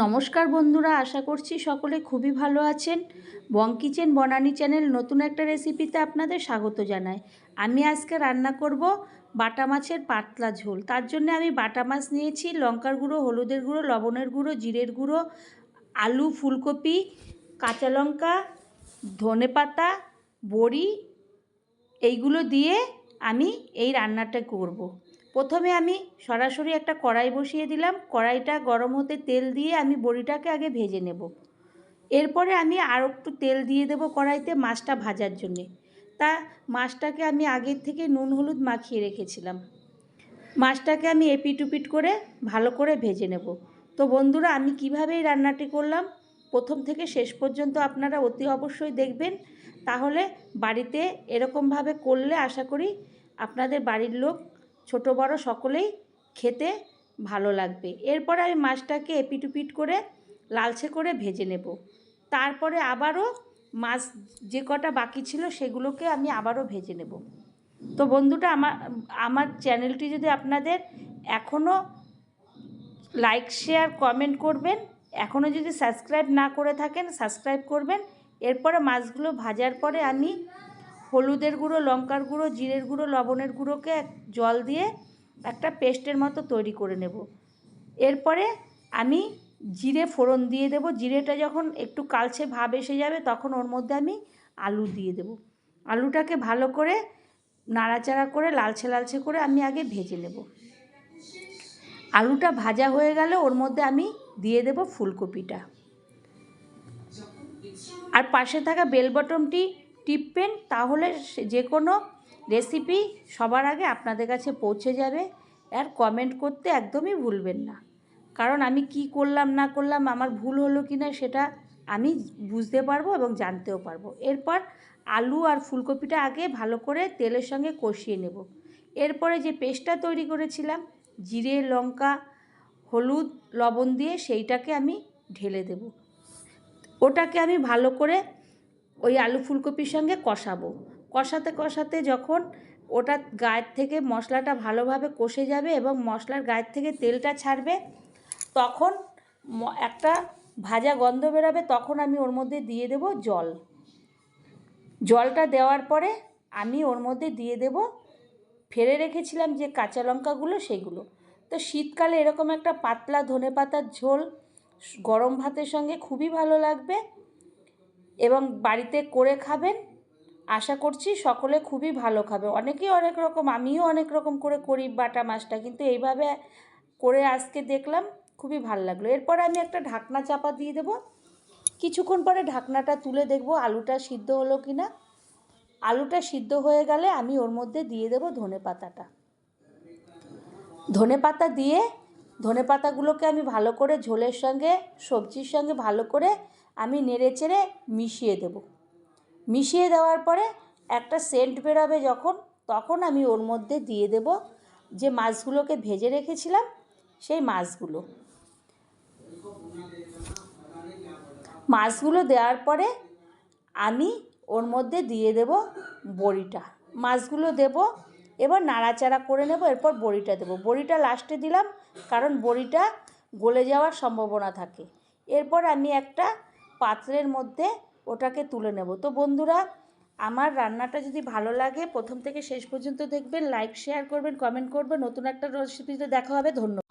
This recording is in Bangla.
নমস্কার বন্ধুরা, আশা করছি সকলে খুবই ভালো আছেন। বং কিচেন, বনানি চ্যানেল নতুন একটা রেসিপিতে আপনাদের স্বাগত জানাই। আমি আজকে রান্না করব বাটা মাছের পাতলা ঝোল। তার জন্য আমি বাটা মাছ নিয়েছি, লঙ্কার গুঁড়ো, হলুদের গুঁড়ো, লবণের গুঁড়ো, জিরের গুঁড়ো, আলু, ফুলকপি, কাঁচা লঙ্কা, ধনে পাতা, বড়ি, এইগুলো দিয়ে আমি এই রান্নাটা করব। প্রথমে আমি সরাসরি একটা কড়াই বসিয়ে দিলাম। কড়াইটা গরম হতে তেল দিয়ে আমি বড়িটাকে আগে ভেজে নেব। এরপরে আমি আর একটু তেল দিয়ে দেবো কড়াইতে মাছটা ভাজার জন্যে। তা মাছটাকে আমি আগের থেকে নুন হলুদ মাখিয়ে রেখেছিলাম। মাছটাকে আমি এপিট করে ভালো করে ভেজে নেব। তো বন্ধুরা, আমি কীভাবে এই রান্নাটি করলাম? প্রথম থেকে শেষ পর্যন্ত আপনারা অতি অবশ্যই দেখবেন। তাহলে বাড়িতে এরকমভাবে করলে আশা করি আপনাদের বাড়ির লোক ছোট বড় সকলেই খেতে ভালো লাগবে। এরপরে আমি মাছটাকে এপিটুপিট করে লালচে করে ভেজে নেব। তারপরে আবারও মাছ যে কটা বাকি ছিল সেগুলোকে আমি আবারও ভেজে নেব। তো বন্ধুটা আমার আমার চ্যানেলটি যদি আপনাদের এখনও লাইক, শেয়ার, কমেন্ট করবেন, এখনও যদি সাবস্ক্রাইব না করে থাকেন, সাবস্ক্রাইব করবেন, এরপরে মাছগুলো ভাজার পরে আমি হলুদের গুঁড়ো, লঙ্কার গুঁড়ো, জিরের গুঁড়ো, লবণের গুঁড়োকে জল দিয়ে একটা পেস্টের মতো তৈরি করে নেব। এরপরে আমি জিরে ফোড়ন দিয়ে দেব। জিরেটা যখন একটু কালচে ভাব এসে যাবে তখন ওর মধ্যে আমি আলু দিয়ে দেব। আলুটাকে ভালো করে নাড়াচাড়া করে লালচে লালচে করে আমি আগে ভেজে নেব। আলুটা ভাজা হয়ে গেলে ওর মধ্যে আমি দিয়ে দেব ফুলকপিটা। আর পাশে থাকা বেল বটমটি টিপবেন, তাহলে যে কোনো রেসিপি সবার আগে আপনাদের কাছে পৌঁছে যাবে। আর কমেন্ট করতে একদমই ভুলবেন না। কারণ আমি কি করলাম, না করলাম, আমার ভুল হলো কি না সেটা আমি বুঝতে পারব এবং জানতেও পারব। এরপর আলু আর ফুলকপিটা আগে ভালো করে তেলের সঙ্গে কষিয়ে নেব। এরপরে যে পেস্টটা তৈরি করেছিলাম, জিরে, লঙ্কা, হলুদ, লবণ দিয়ে সেইটাকে আমি ঢেলে দেব। ওটাকে আমি ভালো করে ওই আলু ফুলকপির সঙ্গে কষাবো। কষাতে কষাতে যখন ওটা গায়ের থেকে মশলাটা ভালোভাবে কষে যাবে এবং মশলার গায়ের থেকে তেলটা ছাড়বে, তখন একটা ভাজা গন্ধ বেরাবে, তখন আমি ওর মধ্যে দিয়ে দেব জল। জলটা দেওয়ার পরে আমি ওর মধ্যে দিয়ে দেব, ফেলে রেখেছিলাম যে কাঁচা লঙ্কাগুলো সেগুলো। তো শীতকালে এরকম একটা পাতলা ধনে পাতার ঝোল, গরম ভাতের সঙ্গে খুবই ভালো লাগবে। এবং বাড়িতে করে খাবেন, আশা করছি সকলে খুবই ভালো খাবে। অনেকেই অনেক রকম, আমিও অনেক রকম করে করি বাটা মাছটা, কিন্তু এইভাবে করে আজকে দেখলাম খুবই ভালো লাগল। এরপর আমি একটা ঢাকনা চাপা দিয়ে দেবো। কিছুক্ষণ পরে ঢাকনাটা তুলে দেখব আলুটা সিদ্ধ হলো কি না আলুটা সিদ্ধ হয়ে গেলে আমি ওর মধ্যে দিয়ে দেবো ধনে পাতাটা। ধনে পাতা দিয়ে, ধনে পাতাগুলোকে আমি ভালো করে ঝোলের সঙ্গে, সবজির সঙ্গে ভালো করে আমি নেড়ে চেড়ে মিশিয়ে দেব। মিশিয়ে দেওয়ার পরে একটা সেন্ট বেরোবে যখন, তখন আমি ওর মধ্যে দিয়ে দেব যে মাছগুলোকে ভেজে রেখেছিলাম, সেই মাছগুলো। মাছগুলো দেওয়ার পরে আমি ওর মধ্যে দিয়ে দেব বড়িটা। মাছগুলো দেব, এবার নাড়াচাড়া করে নেব, এরপর বড়িটা দেবো। বড়িটা লাস্টে দিলাম, কারণ বড়িটা গলে যাওয়ার সম্ভাবনা থাকে। এরপর আমি একটা পাত্রের মধ্যে ওটাকে তুলে নেব। তো বন্ধুরা, আমার রান্নাটা যদি ভালো লাগে, প্রথম থেকে শেষ পর্যন্ত দেখবেন লাইক শেয়ার করবেন কমেন্ট করবেন। নতুন একটা রেসিপিতে দেখা হবে। ধন্যবাদ।